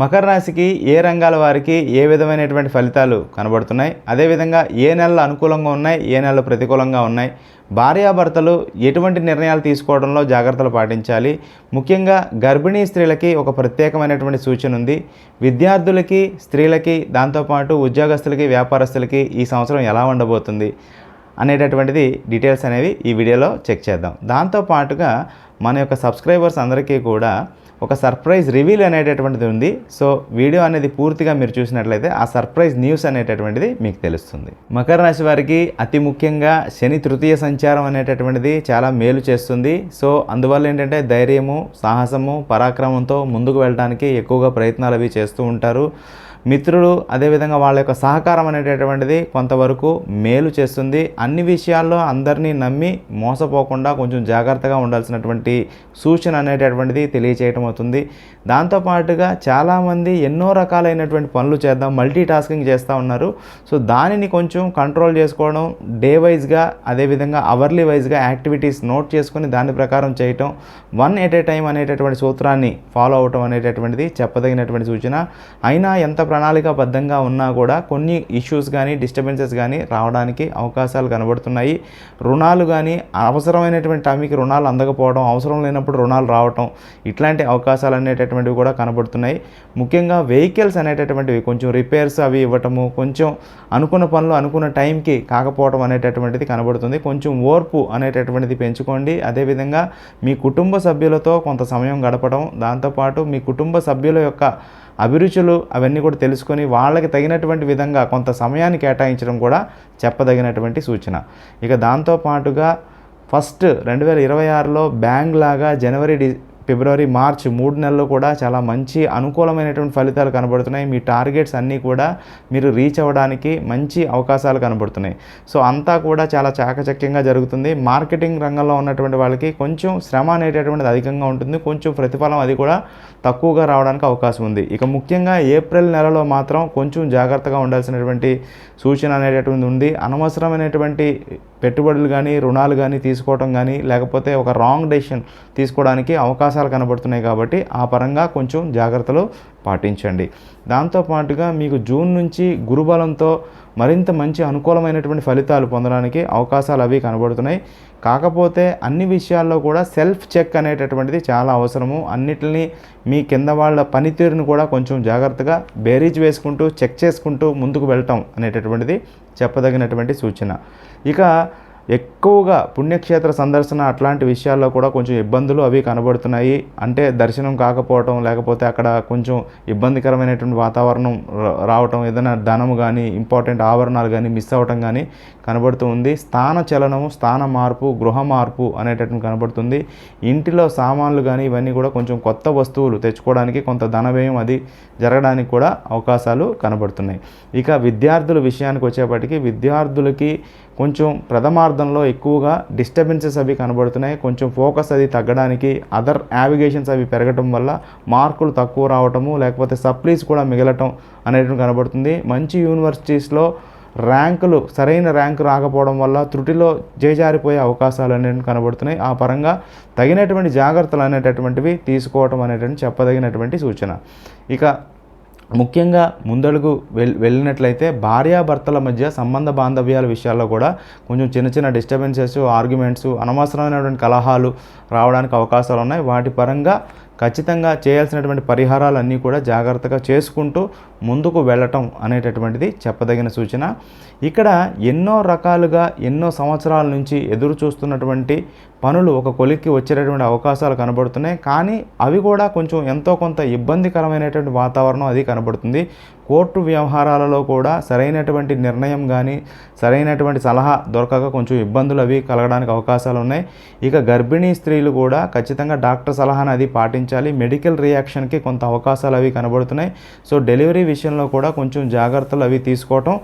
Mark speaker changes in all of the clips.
Speaker 1: మకర రాశికి ఏ రంగాల వారికి ఏ విధమైనటువంటి ఫలితాలు కనబడుతున్నాయి? అదేవిధంగా ఏ నెలలు అనుకూలంగా ఉన్నాయి? ఏ నెలలు ప్రతికూలంగా ఉన్నాయి? భార్యాభర్తలు ఎటువంటి నిర్ణయాలు తీసుకోవడంలో జాగ్రత్తలు పాటించాలి. ముఖ్యంగా గర్భిణీ స్త్రీలకి ఒక ప్రత్యేకమైనటువంటి సూచన ఉంది. విద్యార్థులకి స్త్రీలకి దాంతోపాటు ఉద్యోగస్తులకి వ్యాపారస్తులకి ఈ సంవత్సరం ఎలా ఉండబోతుంది అనేటటువంటిది డీటెయిల్స్ అనేవి ఈ వీడియోలో చెక్ చేద్దాం. దాంతోపాటుగా మన యొక్క సబ్స్క్రైబర్స్ అందరికీ కూడా ఒక సర్ప్రైజ్ రివీల్ అనేటటువంటిది ఉంది. సో వీడియో అనేది పూర్తిగా మీరు చూసినట్లయితే ఆ సర్ప్రైజ్ న్యూస్ అనేటటువంటిది మీకు తెలుస్తుంది. మకర రాశి వారికి అతి ముఖ్యంగా శని తృతీయ సంచారం అనేటటువంటిది చాలా మేలు చేస్తుంది. సో అందువల్ల ఏంటంటే ధైర్యము సాహసము పరాక్రమంతో ముందుకు వెళ్ళడానికి ఎక్కువగా ప్రయత్నాలు అవి చేస్తూ ఉంటారు. మిత్రులు అదేవిధంగా వాళ్ళ యొక్క సహకారం అనేటటువంటిది కొంతవరకు మేలు చేస్తుంది. అన్ని విషయాల్లో అందరినీ నమ్మి మోసపోకుండా కొంచెం జాగ్రత్తగా ఉండాల్సినటువంటి సూచన అనేటటువంటిది తెలియచేయటం అవుతుంది దాంతోపాటుగా చాలామంది ఎన్నో రకాలైనటువంటి పనులు చేద్దాం మల్టీ టాస్కింగ్ చేస్తూ ఉన్నారు. సో దానిని కొంచెం కంట్రోల్ చేసుకోవడం డే వైజ్గా అదేవిధంగా అవర్లీ వైజ్గా యాక్టివిటీస్ నోట్ చేసుకొని దాని ప్రకారం చేయటం వన్ ఎట్ ఏ టైం అనేటటువంటి సూత్రాన్ని ఫాలో అవటం అనేటటువంటిది చెప్పదగినటువంటి సూచన. అయినా ఎంత ప్రణాళికాబద్ధంగా ఉన్నా కూడా కొన్ని ఇష్యూస్ కానీ డిస్టర్బెన్సెస్ కానీ రావడానికి అవకాశాలు కనబడుతున్నాయి. రుణాలు కానీ అవసరమైనటువంటి టైంకి రుణాలు అందకపోవడం అవసరం లేనప్పుడు రుణాలు రావటం ఇట్లాంటి అవకాశాలు అనేటటువంటివి కూడా కనబడుతున్నాయి. ముఖ్యంగా వెహికల్స్ అనేటటువంటివి కొంచెం రిపేర్స్ అవి ఇవ్వటము కొంచెం అనుకున్న పనులు అనుకున్న టైంకి కాకపోవడం అనేటటువంటిది కనబడుతుంది. కొంచెం ఓర్పు అనేటటువంటిది పెంచుకోండి. అదేవిధంగా మీ కుటుంబ సభ్యులతో కొంత సమయం గడపడం దాంతోపాటు మీ కుటుంబ సభ్యుల యొక్క అభిరుచులు అవన్నీ కూడా తెలుసుకొని వాళ్ళకి తగినటువంటి విధంగా కొంత సమయాన్ని కేటాయించడం కూడా చెప్పదగినటువంటి సూచన. ఇక దాంతోపాటుగా ఫస్ట్ రెండు వేల ఇరవై ఆరులో బ్యాంగ్ లాగా జనవరి డి ఫిబ్రవరి మార్చ్ మూడు నెలలు కూడా చాలా మంచి అనుకూలమైనటువంటి ఫలితాలు కనబడుతున్నాయి. మీ టార్గెట్స్ అన్నీ కూడా మీరు రీచ్ అవ్వడానికి మంచి అవకాశాలు కనబడుతున్నాయి. సో అంతా కూడా చాలా చాకచక్యంగా జరుగుతుంది. మార్కెటింగ్ రంగంలో ఉన్నటువంటి వాళ్ళకి కొంచెం శ్రమ అనేటటువంటిది అధికంగా ఉంటుంది. కొంచెం ప్రతిఫలం అది కూడా తక్కువగా రావడానికి అవకాశం ఉంది. ఇక ముఖ్యంగా ఏప్రిల్ నెలలో మాత్రం కొంచెం జాగ్రత్తగా ఉండాల్సినటువంటి సూచన అనేటటువంటి ఉంది. అనవసరమైనటువంటి పెట్టుబడులు కానీ రుణాలు కానీ తీసుకోవడం కానీ లేకపోతే ఒక రాంగ్ డెసిషన్ తీసుకోవడానికి అవకాశాలు కనబడుతున్నాయి కాబట్టి ఆ పరంగా కొంచెం జాగ్రత్తలు పాటించండి. దాంతోపాటుగా మీకు జూన్ నుంచి గురుబలంతో మరింత మంచి అనుకూలమైనటువంటి ఫలితాలు పొందడానికి అవకాశాలు అవి కనబడుతున్నాయి. కాకపోతే అన్ని విషయాల్లో కూడా సెల్ఫ్ చెక్ అనేటటువంటిది చాలా అవసరము. అన్నిటిని మీ కింద వాళ్ళ పనితీరును కూడా కొంచెం జాగ్రత్తగా బేరీజ్ వేసుకుంటూ చెక్ చేసుకుంటూ ముందుకు వెళ్ళటం అనేటటువంటిది చెప్పదగినటువంటి సూచన. ఇక ఎక్కువగా పుణ్యక్షేత్ర సందర్శన అట్లాంటి విషయాల్లో కూడా కొంచెం ఇబ్బందులు అవి కనబడుతున్నాయి. అంటే దర్శనం కాకపోవటం లేకపోతే అక్కడ కొంచెం ఇబ్బందికరమైనటువంటి వాతావరణం రావటం ఏదైనా ధనము కానీ ఇంపార్టెంట్ ఆభరణాలు కానీ మిస్ అవ్వటం కానీ కనబడుతూ ఉంది. స్థాన చలనము స్థాన మార్పు గృహ మార్పు అనేటటువంటి కనబడుతుంది. ఇంటిలో సామాన్లు కానీ ఇవన్నీ కూడా కొంచెం కొత్త వస్తువులు తెచ్చుకోవడానికి కొంత ధన వ్యయం అది జరగడానికి కూడా అవకాశాలు కనబడుతున్నాయి. ఇక విద్యార్థుల విషయానికి వచ్చేప్పటికీ విద్యార్థులకి కొంచెం ప్రథమార్థంలో ఎక్కువగా డిస్టర్బెన్సెస్ అవి కనబడుతున్నాయి. కొంచెం ఫోకస్ అది తగ్గడానికి అదర్ యావిగేషన్స్ అవి పెరగటం వల్ల మార్కులు తక్కువ రావటము లేకపోతే సప్లీస్ కూడా మిగలటం అనేటువంటి కనబడుతుంది. మంచి యూనివర్సిటీస్లో ర్యాంకులు సరైన ర్యాంకు రాకపోవడం వల్ల త్రుటిలో జేజారిపోయే అవకాశాలు అనేవి కనబడుతున్నాయి. ఆ పరంగా తగినటువంటి జాగ్రత్తలు అనేటటువంటివి తీసుకోవటం అనేటువంటి చెప్పదగినటువంటి సూచన. ఇక ముఖ్యంగా ముందడుగు వెల్ వెళ్ళినట్లయితే భార్యాభర్తల మధ్య సంబంధ బాంధవ్యాల విషయాల్లో కూడా కొంచెం చిన్న చిన్న డిస్టర్బెన్సెస్ ఆర్గ్యుమెంట్స్ అనవసరమైనటువంటి కలహాలు రావడానికి అవకాశాలు ఉన్నాయి వాటి పరంగా ఖచ్చితంగా చేయాల్సినటువంటి పరిహారాలన్నీ కూడా జాగ్రత్తగా చేసుకుంటూ ముందుకు వెళ్ళటం అనేటటువంటిది చెప్పదగిన సూచన. ఇక్కడ ఎన్నో రకాలుగా ఎన్నో సంవత్సరాల నుంచి ఎదురు చూస్తున్నటువంటి పనులు ఒక కొలిక్కి వచ్చేటటువంటి అవకాశాలు కనబడుతున్నాయి. కానీ అవి కూడా కొంచెం ఎంతో కొంత ఇబ్బందికరమైనటువంటి వాతావరణం అది కనబడుతుంది. కోర్టు వ్యవహారాలలో కూడా సరైనటువంటి నిర్ణయం కానీ సరైనటువంటి సలహా దొరకక కొంచెం ఇబ్బందులు అవి కలగడానికి అవకాశాలు ఉన్నాయి. ఇక గర్భిణీ స్త్రీలు కూడా ఖచ్చితంగా డాక్టర్ సలహాను అది పాటించాలి. మెడికల్ రియాక్షన్కి కొంత అవకాశాలు అవి కనబడుతున్నాయి. సో డెలివరీ విషయంలో కూడా కొంచెం జాగ్రత్తలు అవి తీసుకోవటం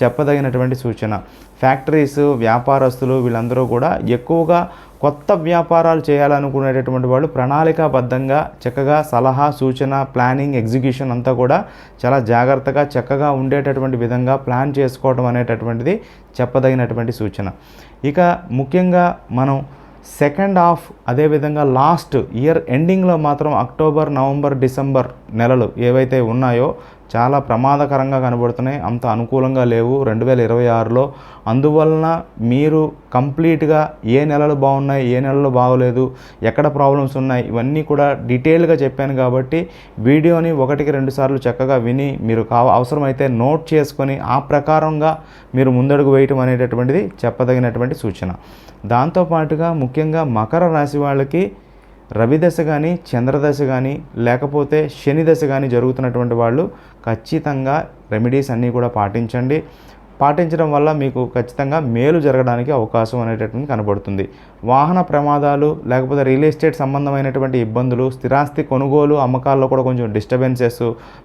Speaker 1: చెప్పదగినటువంటి సూచన. ఫ్యాక్టరీస్ వ్యాపారస్తులు వీళ్ళందరూ కూడా ఎక్కువగా కొత్త వ్యాపారాలు చేయాలనుకునేటటువంటి వాళ్ళు ప్రణాళికాబద్ధంగా చక్కగా సలహా సూచన ప్లానింగ్ ఎగ్జిక్యూషన్ అంతా కూడా చాలా జాగ్రత్తగా చక్కగా ఉండేటటువంటి విధంగా ప్లాన్ చేసుకోవడం అనేటటువంటిది చెప్పదగినటువంటి సూచన. ఇక ముఖ్యంగా మనం సెకండ్ హాఫ్ అదేవిధంగా లాస్ట్ ఇయర్ ఎండింగ్లో మాత్రం అక్టోబర్ నవంబర్ డిసెంబర్ నెలలు ఏవైతే ఉన్నాయో చాలా ప్రమాదకరంగా కనబడుతున్నాయి. అంత అనుకూలంగా లేవు. రెండు వేల ఇరవై ఆరులో అందువలన మీరు కంప్లీట్గా ఏ నెలలు బాగున్నాయి ఏ నెలలు బాగోలేదు ఎక్కడ ప్రాబ్లమ్స్ ఉన్నాయి ఇవన్నీ కూడా డీటెయిల్గా చెప్పాను కాబట్టి వీడియోని ఒకటికి రెండు సార్లు చక్కగా విని మీరు కావ అవసరమైతే నోట్ చేసుకొని ఆ ప్రకారంగా మీరు ముందడుగు వేయటం అనేటటువంటిది చెప్పదగినటువంటి సూచన. దాంతోపాటుగా ముఖ్యంగా మకర రాశి వాళ్ళకి రవి దశ కానీ చంద్రదశ కానీ లేకపోతే శని దశ కానీ జరుగుతున్నటువంటి వాళ్ళు ఖచ్చితంగా రెమెడీస్ అన్నీ కూడా పాటించండి. పాటించడం వల్ల మీకు ఖచ్చితంగా మేలు జరగడానికి అవకాశం అనేటటువంటి కనబడుతుంది. వాహన ప్రమాదాలు లేకపోతే రియల్ ఎస్టేట్ సంబంధమైనటువంటి ఇబ్బందులు స్థిరాస్తి కొనుగోలు అమ్మకాల్లో కూడా కొంచెం డిస్టర్బెన్సెస్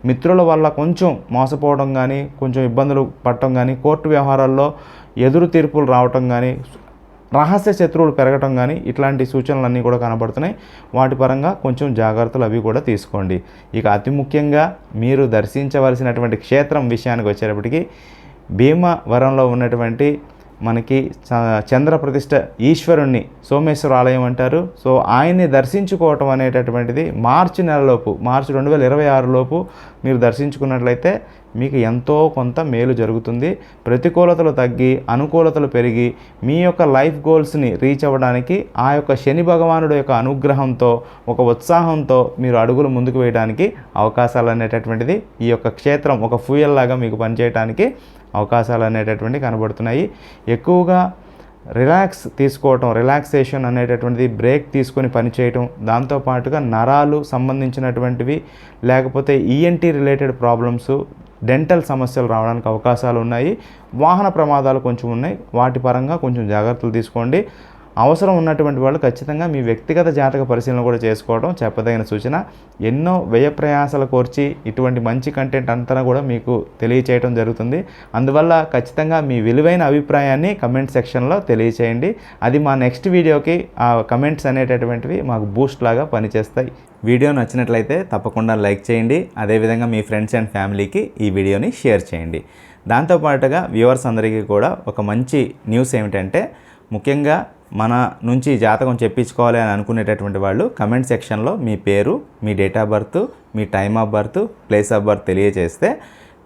Speaker 1: మిత్రుల వల్ల కొంచెం మోసపోవడం కానీ కొంచెం ఇబ్బందులు పడటం కానీ కోర్టు వ్యవహారాల్లో ఎదురు తీర్పులు రావటం కానీ రహస్య శత్రువులు పెరగటం కానీ ఇట్లాంటి సూచనలన్నీ కూడా కనబడుతున్నాయి. వాటి పరంగా కొంచెం జాగ్రత్తలు అవి కూడా తీసుకోండి. ఇక అతి ముఖ్యంగా మీరు దర్శించవలసినటువంటి క్షేత్రం విషయానికి వచ్చేటప్పటికి భీమవరంలో ఉన్నటువంటి మనకి చ- చంద్ర ప్రతిష్ట ఈశ్వరుణ్ణి సోమేశ్వర ఆలయం అంటారు. సో ఆయన్ని దర్శించుకోవటం అనేటటువంటిది మార్చి నెలలోపు మార్చి రెండు వేల ఇరవై ఆరులోపు మీరు దర్శించుకున్నట్లయితే మీకు ఎంతో కొంత మేలు జరుగుతుంది. ప్రతికూలతలు తగ్గి అనుకూలతలు పెరిగి మీ యొక్క లైఫ్ గోల్స్ని రీచ్ అవ్వడానికి ఆ యొక్క శని భగవానుడు యొక్క అనుగ్రహంతో ఒక ఉత్సాహంతో మీరు అడుగులు ముందుకు వేయడానికి అవకాశాలు అనేటటువంటిది ఈ యొక్క క్షేత్రం ఒక ఫ్యూయల్ లాగా మీకు పనిచేయడానికి అవకాశాలు అనేటటువంటి కనబడుతున్నాయి. ఎక్కువగా రిలాక్స్ తీసుకోవటం రిలాక్సేషన్ అనేటటువంటిది బ్రేక్ తీసుకొని పనిచేయటం దాంతోపాటుగా నరాలు సంబంధించినటువంటివి లేకపోతే ఈఎన్టీ రిలేటెడ్ ప్రాబ్లమ్స్ డెంటల్ సమస్యలు రావడానికి అవకాశాలు ఉన్నాయి. వాహన ప్రమాదాలు కొంచెం ఉన్నాయి. వాటి పరంగా కొంచెం జాగ్రత్తలు తీసుకోండి. అవసరం ఉన్నటువంటి వాళ్ళు ఖచ్చితంగా మీ వ్యక్తిగత జాతక పరిశీలన కూడా చేసుకోవడం చెప్పదగిన సూచన. ఎన్నో వ్యయ ప్రయాసాలు కోర్చి ఇటువంటి మంచి కంటెంట్ అంతా కూడా మీకు తెలియచేయడం జరుగుతుంది. అందువల్ల ఖచ్చితంగా మీ విలువైన అభిప్రాయాన్ని కమెంట్ సెక్షన్లో తెలియచేయండి. అది మా నెక్స్ట్ వీడియోకి ఆ కమెంట్స్ అనేటటువంటివి మాకు బూస్ట్ లాగా పనిచేస్తాయి. వీడియో నచ్చినట్లయితే తప్పకుండా లైక్ చేయండి. అదేవిధంగా మీ ఫ్రెండ్స్ అండ్ ఫ్యామిలీకి ఈ వీడియోని షేర్ చేయండి. దాంతోపాటుగా వ్యూవర్స్ అందరికీ కూడా ఒక మంచి న్యూస్ ఏమిటంటే ముఖ్యంగా మన నుంచి జాతకం చెప్పించుకోవాలి అని అనుకునేటటువంటి వాళ్ళు కమెంట్ సెక్షన్లో మీ పేరు మీ date of birth me time of birth place of birth తెలియజేస్తే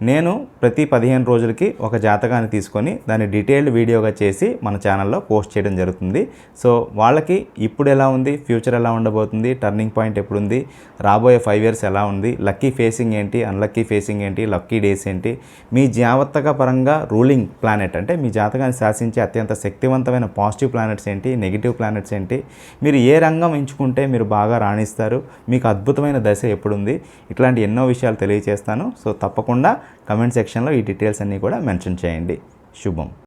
Speaker 1: నేను ప్రతి పదిహేను రోజులకి ఒక జాతకాన్ని తీసుకొని దాన్ని డీటెయిల్డ్ వీడియోగా చేసి మన ఛానల్లో పోస్ట్ చేయడం జరుగుతుంది. సో వాళ్ళకి ఇప్పుడు ఎలా ఉంది? ఫ్యూచర్ ఎలా ఉండబోతుంది? టర్నింగ్ పాయింట్ ఎప్పుడు ఉంది రాబోయే ఫైవ్ ఇయర్స్ ఎలా ఉంది? లక్కీ ఫేసింగ్ ఏంటి? అన్లక్కీ ఫేసింగ్ ఏంటి? లక్కీ డేస్ ఏంటి? మీ జాగ్రత్తగా పరంగా రూలింగ్ ప్లానెట్ అంటే మీ జాతకాన్ని శాసించే అత్యంత శక్తివంతమైన పాజిటివ్ ప్లానెట్స్ ఏంటి? నెగిటివ్ ప్లానెట్స్ ఏంటి? మీరు ఏ రంగం ఎంచుకుంటే మీరు బాగా రాణిస్తారు? మీకు అద్భుతమైన దశ ఎప్పుడుంది? ఇట్లాంటి ఎన్నో విషయాలు తెలియజేస్తాను సో తప్పకుండా కమెంట్ సెక్షన్లో ఈ డీటెయిల్స్ అన్నీ కూడా మెన్షన్ చేయండి. శుభం.